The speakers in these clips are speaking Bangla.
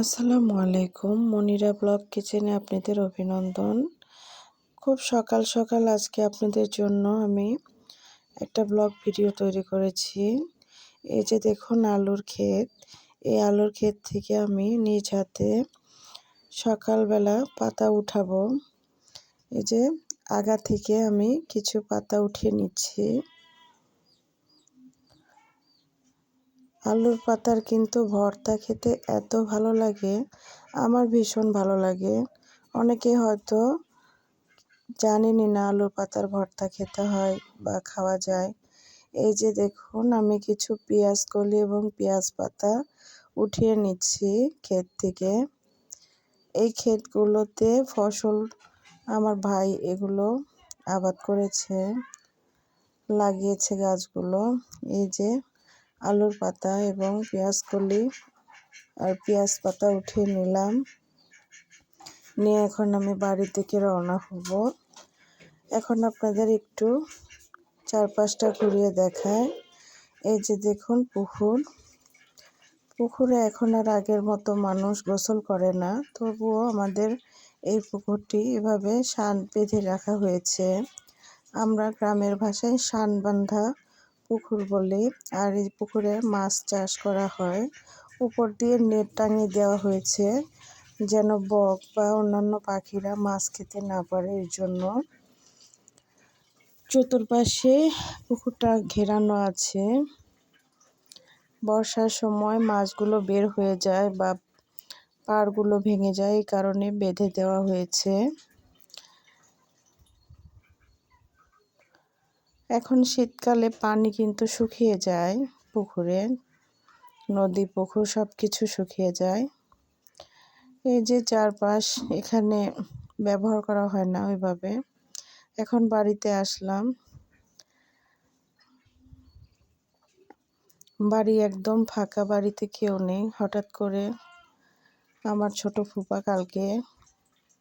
আসসালামু আলাইকুম। মনিরা ব্লগ কিচেনে আপনাদের অভিনন্দন। খুব সকাল সকাল আজকে আপনাদের জন্য আমি একটা ব্লগ ভিডিও তৈরি করেছি। এই যে দেখুন আলুর ক্ষেত। এই আলুর ক্ষেত থেকে আমি নিজ হাতে সকালবেলা পাতা উঠাবো। এই যে আগা থেকে আমি কিছু পাতা উঠিয়ে নিচ্ছি। আলুর পাতার কিন্তু ভর্তা খেতে এত ভালো লাগে, আমার ভীষণ ভালো লাগে। অনেকে হয়তো জানেনই না আলুর পাতার ভর্তা খেতে হয় বা খাওয়া যায়। এই যে দেখুন, আমি কিছু পেঁয়াজ কলি এবং পেঁয়াজ পাতা উঠিয়ে নিচ্ছি ক্ষেত থেকে। এই ক্ষেতগুলোতে ফসল আমার ভাই এগুলো আবাদ করেছে, লাগিয়েছে গাছগুলো। এই যে আলুর পাতা এবং পেঁয়াজ কলি আর পেঁয়াজ পাতা উঠিয়ে নিলাম। নিয়ে এখন আমি বাড়ি থেকে রওনা হব। এখন আপনাদের একটু চারপাশটা ঘুরিয়ে দেখায় এই যে দেখুন পুকুর। পুকুরে এখন আর আগের মতো মানুষ গোসল করে না। তবুও আমাদের এই পুকুরটি এভাবে শান বেঁধে রাখা হয়েছে। আমরা গ্রামের ভাষায় শান বান্ধা পুকুর বলি। আর এই পুকুরে মাছ চাষ করা হয়। উপর দিয়ে নেট টাঙিয়ে দেওয়া হয়েছে, যেন বক বা অন্যান্য পাখিরা মাছ খেতে না পারে এর জন্য। চতুর্পাশে পুকুরটা ঘেরানো আছে। বর্ষার সময় মাছগুলো বের হয়ে যায় বা পাড়গুলো ভেঙে যায়, এই কারণে বেঁধে দেওয়া হয়েছে। এখন শীতকালে পানি কিন্তু শুকিয়ে যায় পুকুরে, নদী, পুকুর সব কিছু শুকিয়ে যায়। এই যে চারপাশ এখানে ব্যবহার করা হয় না ওইভাবে। এখন বাড়িতে আসলাম। বাড়ি একদম ফাঁকা, বাড়িতে কেউ নেই। হঠাৎ করে আমার ছোট ফুপা কালকে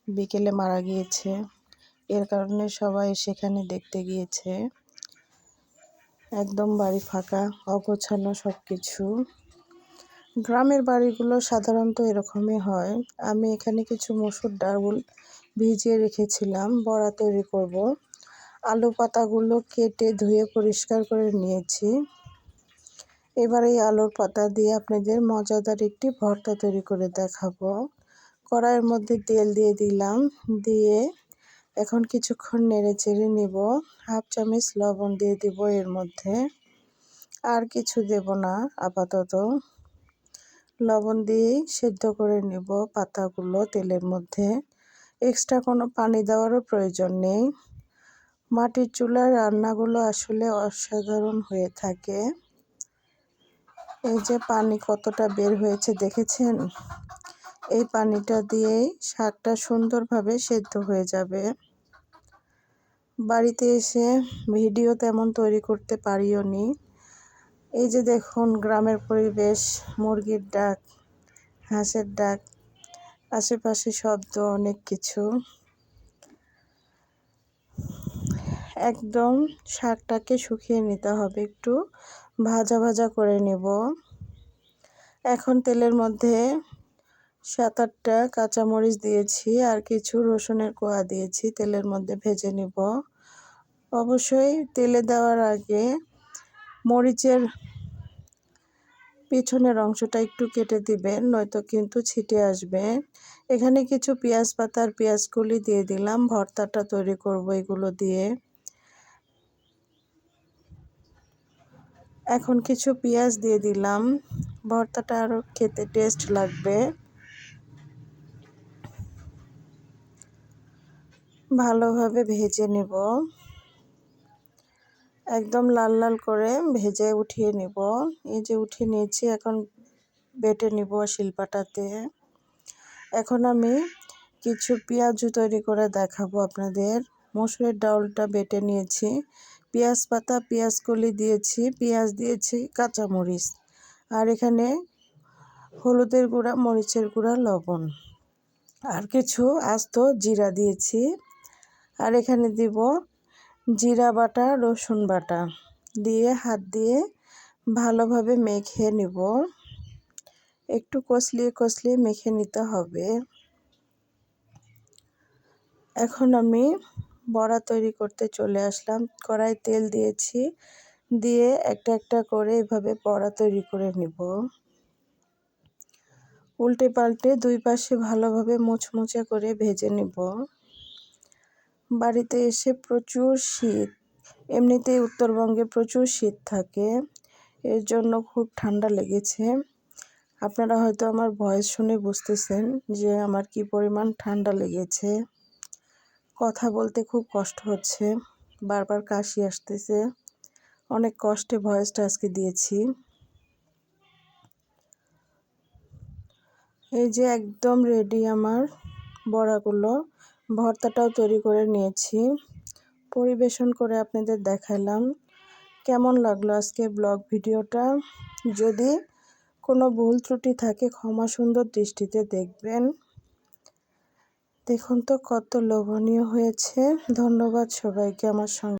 বিকেলে মারা গিয়েছে। এর কারণে সবাই সেখানে দেখতে গিয়েছে। একদম বাড়ি ফাঁকা অগোছানো সব কিছু গ্রামের বাড়িগুলো সাধারণত এরকমই হয়। আমি এখানে কিছু মসুর ডাউল ভিজিয়ে রেখেছিলাম, বড়া তৈরি করব। আলু পাতাগুলো কেটে ধুয়ে পরিষ্কার করে নিয়েছি। এবার এই আলুর পাতা দিয়ে আপনাদের মজাদার একটি ভর্তা তৈরি করে দেখাবো। কড়াইয়ের মধ্যে তেল দিয়ে দিলাম, দিয়ে এখন কিছুক্ষণ নেড়ে চেড়ে নিব। হাফ চামচ লবণ দিয়ে দিব এর মধ্যে। আর কিছু দেব না, আপাতত। লবণ দিয়েই সেদ্ধ করে নিব পাতাগুলো তেলের মধ্যে। এক্সট্রা কোনো পানি দেওয়ারও প্রয়োজন নেই। মাটির চুলার রান্নাগুলো আসলে অসাধারণ হয়ে থাকে। এই যে পানি কতটা বের হয়েছে, দেখেছেন? এই পানিটা দিয়েই শাকটা সুন্দরভাবে সেদ্ধ হয়ে যাবে। বাড়িতে এসে ভিডিও তেমন তৈরি করতে পারিও নি। এই যে দেখুন, গ্রামের পরিবেশ, মুরগির ডাক, হাঁসের ডাক, আশেপাশে শব্দ অনেক কিছু। একদম শাকটাকে শুকিয়ে নিতে হবে, একটু ভাজা ভাজা করে নেব। এখন তেলের মধ্যে সাত আটটা কাঁচামরিচ দিয়েছি আর কিছু রসুনের কোয়া দিয়েছি, তেলের মধ্যে ভেজে নিব। অবশ্যই তেলে দেওয়ার আগে মরিচের পিছনের অংশটা একটু কেটে দিবেন, নয়তো কিন্তু ছিটে আসবে। এখানে কিছু পেঁয়াজ পাতার পেঁয়াজগুলি দিয়ে দিলাম, ভর্তাটা তৈরি করব এগুলো দিয়ে। এখন কিছু পেঁয়াজ দিয়ে দিলাম, ভর্তাটা আরও খেতে টেস্ট লাগবে। ভালোভাবে ভেজে নেব। একদম লাল লাল করে ভেজে উঠিয়ে নিব। এই যে উঠিয়ে নিয়েছি, এখন বেটে নিব শিলপাটাতে। এখন আমি কিছু পেঁয়াজু তৈরি করে দেখাবো আপনাদের। মসুরের ডাউলটা বেটে নিয়েছি। পেঁয়াজ পাতা, পেঁয়াজ কলি দিয়েছি, পেঁয়াজ দিয়েছি, কাঁচামরিচ। আর এখানে হলুদের গুঁড়া, মরিচের গুঁড়া, লবণ। আর কিছু আস্ত জিরা দিয়েছি। আর এখানে দিব জিরা বাটা, রসুন বাটা। দিয়ে হাত দিয়ে ভালোভাবে মেখে নিব। একটু কষলিয়ে কষলিয়ে মেখে নিতে হবে। এখন আমি বড়া তৈরি করতে চলে আসলাম। কড়াই তেল দিয়েছি। দিয়ে একটা একটা করে এভাবে বড়া তৈরি করে নিব। উল্টে পাল্টে দুই পাশে ভালোভাবে মুচমুচে করে ভেজে নিব। বাড়িতে এসে প্রচুর শীত। এমনিতেই উত্তরবঙ্গে প্রচুর শীত থাকে। এর জন্য খুব ঠান্ডা লেগেছে। আপনারা হয়তো আমার ভয়েস শুনে বুঝতেছেন যে আমার কি পরিমাণ ঠান্ডা লেগেছে। কথা বলতে খুব কষ্ট হচ্ছে। বারবার কাশি আসতেছে। অনেক কষ্টে ভয়েসটা আজকে দিয়েছি। এই যে একদম রেডি আমার বড়াগুলো। ভর্তাটাও তৈরি করে নিয়েছি। পরিবেশন করে আপনাদের দেখালাম কেমন লাগল আজকে ব্লগ ভিডিওটা? যদি কোনো ভুল ত্রুটি থাকে, ক্ষমা সুন্দর দৃষ্টিতে দেখবেন। দেখুন তো, কত লোভনীয় হয়েছে। ধন্যবাদ সবাইকে আমার সঙ্গে।